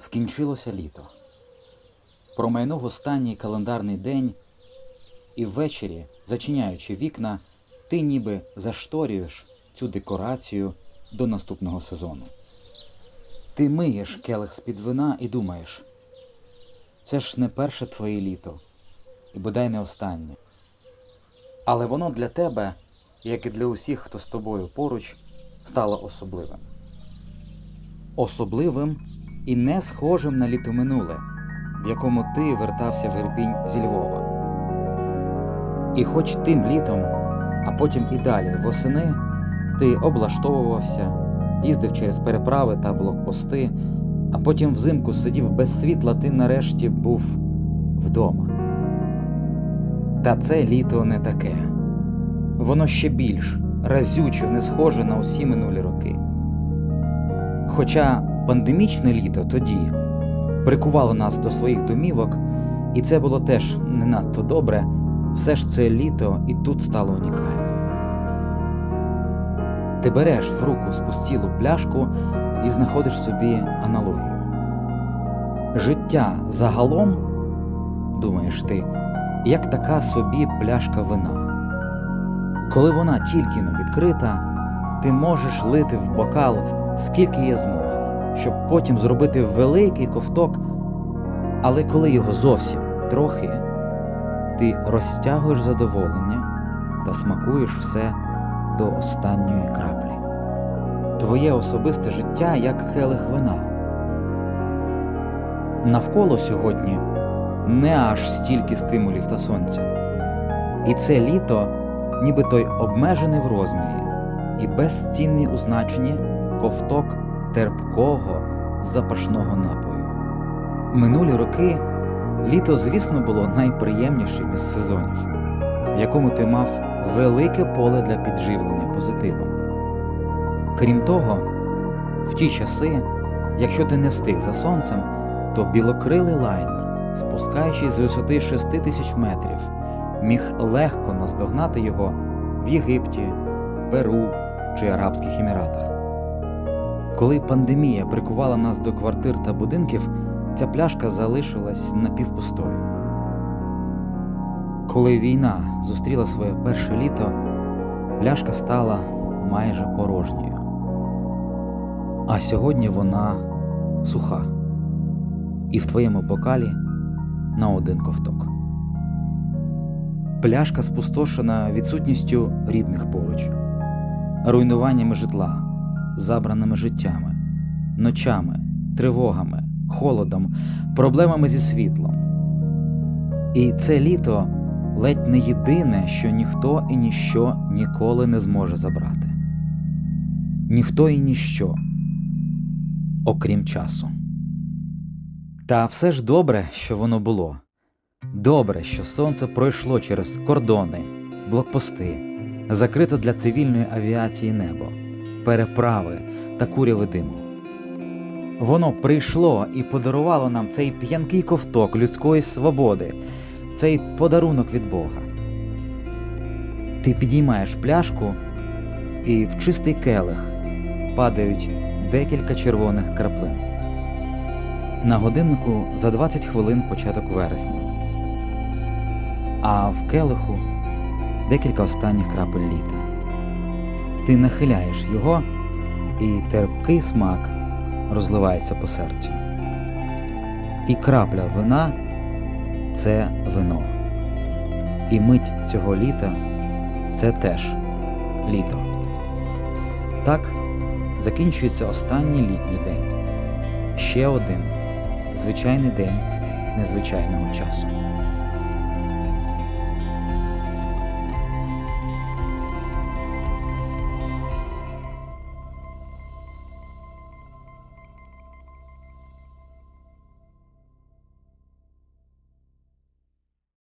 Скінчилося літо. Промайнув останній календарний день, і ввечері, зачиняючи вікна, ти ніби зашторюєш цю декорацію до наступного сезону. Ти миєш келих з-під вина і думаєш, це ж не перше твоє літо, і бодай не останнє. Але воно для тебе, як і для усіх, хто з тобою поруч, стало особливим. Особливим і не схожим на літо минуле, в якому ти вертався в Ірпінь зі Львова. І хоч тим літом, а потім і далі восени, ти облаштовувався, їздив через переправи та блокпости, а потім взимку сидів без світла, ти нарешті був вдома. Та це літо не таке. Воно ще більш разюче не схоже на усі минулі роки. Хоча пандемічне літо тоді прикувало нас до своїх домівок, і це було теж не надто добре, все ж це літо і тут стало унікальним. Ти береш в руку спустілу пляшку і знаходиш собі аналогію. Життя загалом, думаєш ти, як така собі пляшка вина. Коли вона тільки но відкрита, ти можеш лити в бокал скільки є змога, щоб потім зробити великий ковток, але коли його зовсім трохи, ти розтягуєш задоволення та смакуєш все до останньої краплі. Твоє особисте життя як келих вина. Навколо сьогодні не аж стільки стимулів та сонця. І це літо, ніби той обмежений в розмірі і безцінний у значенні ковток терпкого запашного напою. Минулі роки літо, звісно, було найприємнішим із сезонів, в якому ти мав велике поле для підживлення позитивом. Крім того, в ті часи, якщо ти не встиг за сонцем, то білокрилий лайнер, спускаючись з висоти 6 тисяч метрів, міг легко наздогнати його в Єгипті, Перу чи Арабських Еміратах. Коли пандемія прикувала нас до квартир та будинків, ця пляшка залишилась напівпустою. Коли війна зустріла своє перше літо, пляшка стала майже порожньою. А сьогодні вона суха, і в твоєму бокалі на один ковток. Пляшка спустошена відсутністю рідних поруч, руйнуваннями житла, забраними життями, ночами, тривогами, холодом, проблемами зі світлом. І це літо ледь не єдине, що ніхто і ніщо ніколи не зможе забрати. Ніхто і ніщо, окрім часу. Та все ж добре, що воно було. Добре, що сонце пройшло через кордони, блокпости, закрите для цивільної авіації небо, переправи та куряви диму. Воно прийшло і подарувало нам цей п'янкий ковток людської свободи, цей подарунок від Бога. Ти підіймаєш пляшку, і в чистий келих падають декілька червоних краплин. На годиннику за 20 хвилин початок вересня, а в келиху декілька останніх крапель літа. Ти нахиляєш його, і терпкий смак розливається по серцю. І крапля вина це вино. І мить цього літа це теж літо. Так закінчується останній літній день. Ще один звичайний день незвичайного часу.